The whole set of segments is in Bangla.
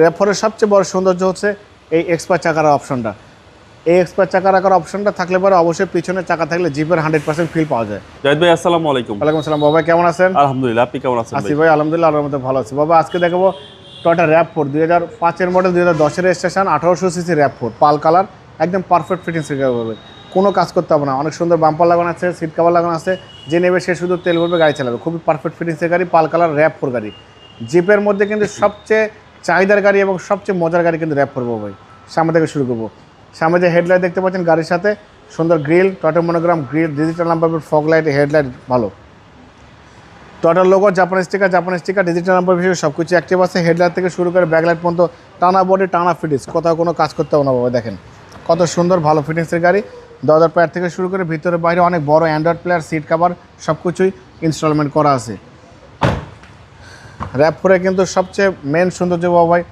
র্যাফরের সবচেয়ে বড় সৌন্দর্য হচ্ছে এই এক্সপার চাকার অপশনটা। এই এক্সপার চাকা রাখার অপশনটা থাকলে পরে অবশ্যই পিছনে চাকা থাকলে জিপের হান্ড্রেড পার্সেন্ট ফিল পাওয়া যায়। জাহিদ ভাই আসসালামু আলাইকুম। ওয়ালাইকুম আসসালাম বাবা কেমন আছেন? আলহামদুলিল্লাহ আপনি কেমন আছেন আসি ভাই? আলহামদুলিল্লাহ আল্লাহর মধ্যে ভালো আছি। বাবা আজকে দেখাবো টয়টা র্যাপ ফোর দুই হাজার পাঁচের মডেল দুই হাজার দশের স্টেশন আঠারোশো CC RAV four pearl colour একদম পারফেক্ট ফিটিংস হবে কোনো কাজ করতে হবে না। অনেক সুন্দর বাম্পার লাগানো আছে সিট কাভার লাগানো আছে। যে নেবে সে শুধু তেল ভরবে গাড়ি চালাবে। খুবই পারফেক্ট ফিটিংসের গাড়ি পাল কালার র্যাপ ফোর গাড়ি। জিপের মধ্যে কিন্তু সবচেয়ে চাহিদার গাড়ি এবং সবচেয়ে মজার গাড়ি কিন্তু র্যাপ করব ভাই। সামনে থেকে শুরু করব। সামনে যে হেডলাইট দেখতে পাচ্ছেন গাড়ির সাথে, সুন্দর grill Toyota monogram grill digital number fog light headlight ভালো। টয়টার logo Japan sticker Japan sticker digital number হিসেবে সব কিছু অ্যাক্টিভ আছে। হেডলাইট থেকে শুরু করে ব্যাকলাইট পর্যন্ত টানা বডি টানা ফিটিংস কোথাও কোনো কাজ করতে হবে না বাবা দেখেন। কত সুন্দর, ভালো ফিটিংসের গাড়ি। দরজার প্যাড থেকে শুরু করে ভিতরে বাইরে অনেক বড় অ্যান্ড্রয়েড প্লেয়ার সিট কাভার সব কিছুই ইনস্টলমেন্ট করা আছে। র্যাপ ফোরে কিন্তু সবচেয়ে মেন সৌন্দর্য বাবা ভাই।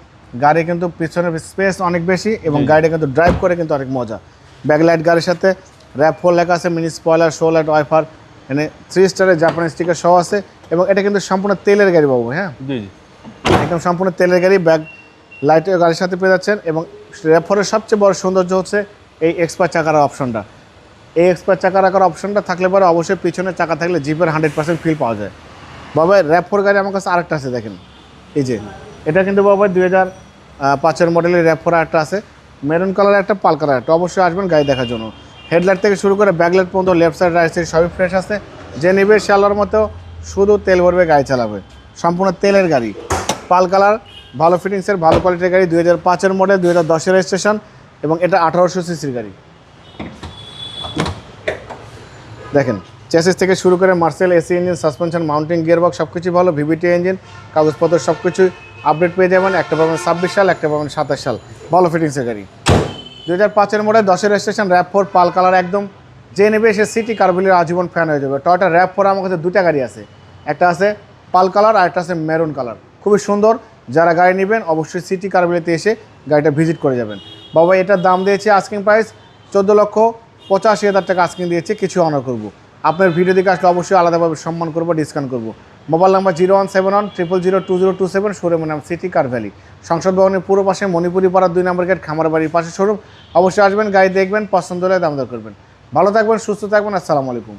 গাড়ি কিন্তু পিছনের স্পেস অনেক বেশি এবং গাড়িটা কিন্তু ড্রাইভ করে কিন্তু অনেক মজা। ব্যাকলাইট গাড়ির সাথে র্যাপ ফোর লেখা আছে mini spoiler show light wiper এখানে থ্রি স্টারের জাপানি স্টিকার সহ আছে এবং এটা কিন্তু সম্পূর্ণ তেলের গাড়ি বাবু হ্যাঁ? একদম সম্পূর্ণ তেলের গাড়ি ব্যাগ লাইটের গাড়ির সাথে পেয়ে যাচ্ছেন এবং র্যাফরের সবচেয়ে বড় সৌন্দর্য হচ্ছে এই এক্সপার্ট চাকার অপশনটা এই এক্সপার্ট চাকা রাখার অপশনটা থাকলে পরে অবশ্যই পিছনে চাকা থাকলে জিপের হান্ড্রেড পার্সেন্ট ফিল পাওয়া যায়। বাবা র্যাপফোর গাড়ি আমার কাছে আরেকটা আছে, দেখেন। এই যে, এটা কিন্তু বাবা দুই হাজার পাঁচের মডেলের র্যাপফোর একটা আছে। মেরুন কালার একটা, পাল কালার একটা। অবশ্যই আসবেন গাড়ি দেখার জন্য। হেডলাইট থেকে শুরু করে ব্যাকলাইট পর্যন্ত লেফট সাইড রাইট সাইড সবই ফ্রেশ আছে। যে নেবে আল্লাহর মতো শুধু তেল ভরবে, গাড়ি চালাবে। সম্পূর্ণ তেলের গাড়ি। পাল কালার ভালো ফিটিংসের ভালো কোয়ালিটির গাড়ি, দুই হাজার পাঁচের মডেল দুই হাজার দশের রেজিস্ট্রেশন এবং এটা আঠারোশো সিসির গাড়ি। দেখেন চেসিস থেকে শুরু করে Marcel, AC engine, suspension mounting gearbox সব কিছুই ভালো, ভিভিটি ইঞ্জিন, কাগজপত্র সব কিছুই আপডেট পেয়ে যাবেন। একটা পাবেন ছাব্বিশ সাল, একটা পাবেন সাতাশ সাল। ভালো ফিটিংসের গাড়ি। দু হাজার পাঁচের মোড়ে দশের station RAV four pearl colour একদম। যে নেবে সে সিটি কার্বিলের আজীবন ফ্যান হয়ে যাবে। টয়টা র্যাপ ফোর আমার কাছে দুটা গাড়ি আছে। একটা আছে পাল কালার আর একটা আছে মেরুন কালার খুবই সুন্দর। যারা গাড়ি নেবেন, অবশ্যই সিটি কার্বিলেতে এসে গাড়িটা ভিজিট করে যাবেন। বাবা, এটার দাম দিয়েছে আস্কিং প্রাইস চোদ্দ লক্ষ পঁচাশি হাজার টাকা আস্কিং দিয়েছে, কিছু অনার করব। আপনার ভিডিও দিকে আসলে অবশ্যই আলাদাভাবে সম্মান করব ডিসকাউন্ট করব। Mobile number zero one seven one triple zero two zero two seven শোরুমের নাম সিটি কার ভ্যালি সংসদ ভবনের পুরো পাশে মণিপুরি পাড়ার দুই নম্বর গেট খামার বাড়ির পাশে শোরুম অবশ্যই আসবেন, গাড়ি দেখবেন, পছন্দ হলে দাম দর করবেন। ভালো থাকবেন, সুস্থ থাকবেন, আসসালামু আলাইকুম।